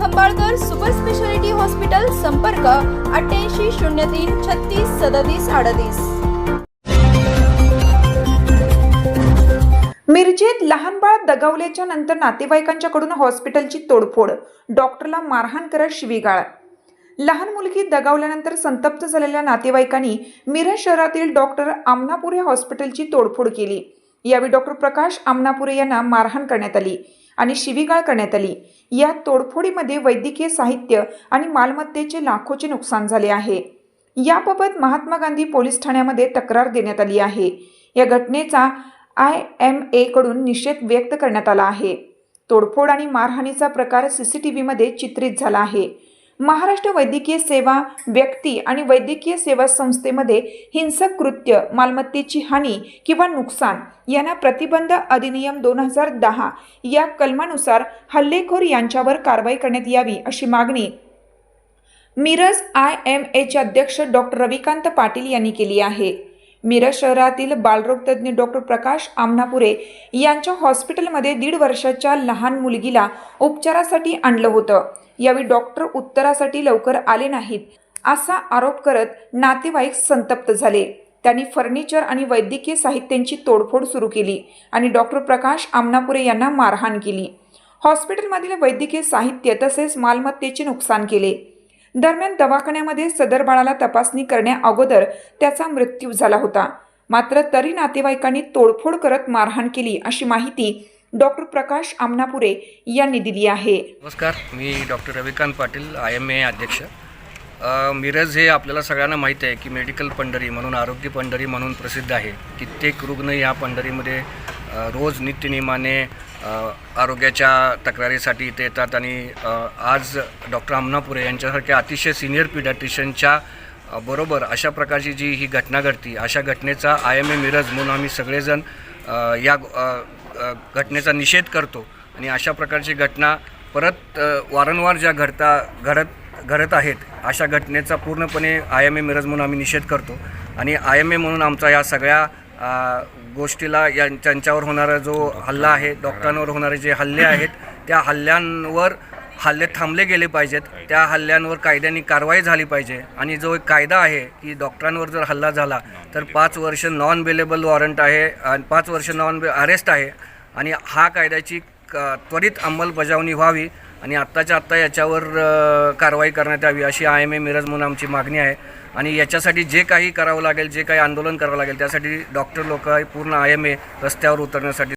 Khambalkar super speciality hospital संपर्क अठ्ठ्याऐंशी शून्य तीन छत्तीस सदतीस अडतीस. मिरजेत लहान बाळ दगावल्याच्या नंतर नातेवाईकांच्याकडून हॉस्पिटलची तोडफोड. डॉक्टरला मारहाण करत शिवीगाळ. लहान मुलगी दगावल्यानंतर संतप्त झालेल्या नातेवाईकांनी मिरज शहरातील डॉक्टर आमनापुरे हॉस्पिटलची तोडफोड केली. यावेळी डॉक्टर प्रकाश आमनापुरे यांना मारहाण करण्यात आली. आणि शिवीगाळ करण्यात आली. या तोडफोडीमध्ये वैद्यकीय साहित्य आणि मालमत्तेचे लाखोचे नुकसान झाले आहे. याबाबत महात्मा गांधी पोलीस ठाण्यामध्ये तक्रार देण्यात आली आहे. या घटनेचा आय एम एकडून निषेध व्यक्त करण्यात आला आहे. तोडफोड आणि मारहाणीचा प्रकार सी सी टी व्हीमध्ये चित्रित झाला आहे. महाराष्ट्र वैद्यकीय सेवा व्यक्ती आणि वैद्यकीय सेवा संस्थेमध्ये हिंसक कृत्य मालमत्तेची हानी किंवा नुकसान यांना प्रतिबंध अधिनियम दोन हजार दहा या कलमानुसार हल्लेखोर यांच्यावर कारवाई करण्यात यावी अशी मागणी मिरज आय एम एचे अध्यक्ष डॉक्टर रविकांत पाटील यांनी केली आहे. मिरज शहरातील बालरोग तज्ज्ञ डॉक्टर प्रकाश आमनापुरे यांच्या हॉस्पिटलमध्ये दीड वर्षाच्या लहान मुलगीला उपचारासाठी आणलं होतं. यावेळी डॉक्टर उत्तरासाठी लवकर आले नाहीत असा आरोप करत नातेवाईक संतप्त झाले. त्यांनी फर्निचर आणि वैद्यकीय साहित्यांची तोडफोड सुरू केली आणि डॉक्टर प्रकाश आमनापुरे यांना मारहाण केली. हॉस्पिटलमधील वैद्यकीय साहित्य तसेच मालमत्तेचे नुकसान केले. दरम्यान दवाखान्यामध्ये सदर बाळाला तपासणी करण्याअगोदर त्याचा मृत्यू झाला होता. मात्र तरी नातेवाईकांनी तोडफोड करत मारहाण केली अशी माहिती डॉक्टर प्रकाश आमनापुरे यांनी दिली आहे. नमस्कार मी doctor Ravikant Patil I M A अध्यक्ष. मिरज हे आपल्याला सगळ्यांना माहीत आहे की मेडिकल पंढरी म्हणून आरोग्य पंढरी म्हणून प्रसिद्ध आहे. कित्येक रुग्ण या पंढरीमध्ये रोज नित्यनियमाने आरोग्याच्या तक्रारीसाठी इथे येतात आणि आज डॉक्टर आमनापुरे यांच्यासारख्या अतिशय सिनियर पिडॅट्रिशियनच्या बरोबर अशा प्रकारची जी ही घटना घडती अशा घटनेचा आय एम ए मिरज म्हणून आम्ही सगळेजण या घटनेचा निषेध करतो आणि अशा प्रकारची घटना परत वारंवार ज्या घडता घडत घडत आहेत अशा घटनेचा पूर्णपणे आय एम ए मिरज म्हणून आम्ही निषेध करतो. आणि आय एम ए म्हणून आमचा या सगळ्या गोष्टीला या त्यांच्यावर होणारा जो हल्ला आहे डॉक्टरांवर होणारे जे हल्ले आहेत त्या हल्ल्यांवर हल्ले थांबले गेले पाहिजेत. त्या हल्ल्यांवर कायद्याने कारवाई झाली पाहिजे. आणि जो एक कायदा आहे की डॉक्टरांवर जर हल्ला झाला तर पाच वर्ष नॉन बेलेबल वॉरंट आहे आणि पाच वर्ष नॉन बे अरेस्ट आहे. आणि हा कायद्याची क त्वरित अंमलबजावणी व्हावी आणि आत्ताच्या आत्ता याच्यावर कारवाई करण्यात यावी अशी आय एम ए मिरज म्हणून आमची मागणी आहे. आणि याच्यासाठी जे काही करावं लागेल जे काही आंदोलन करावं लागेल त्यासाठी डॉक्टर लोक पूर्ण आय एम ए रस्त्यावर उतरण्यासाठी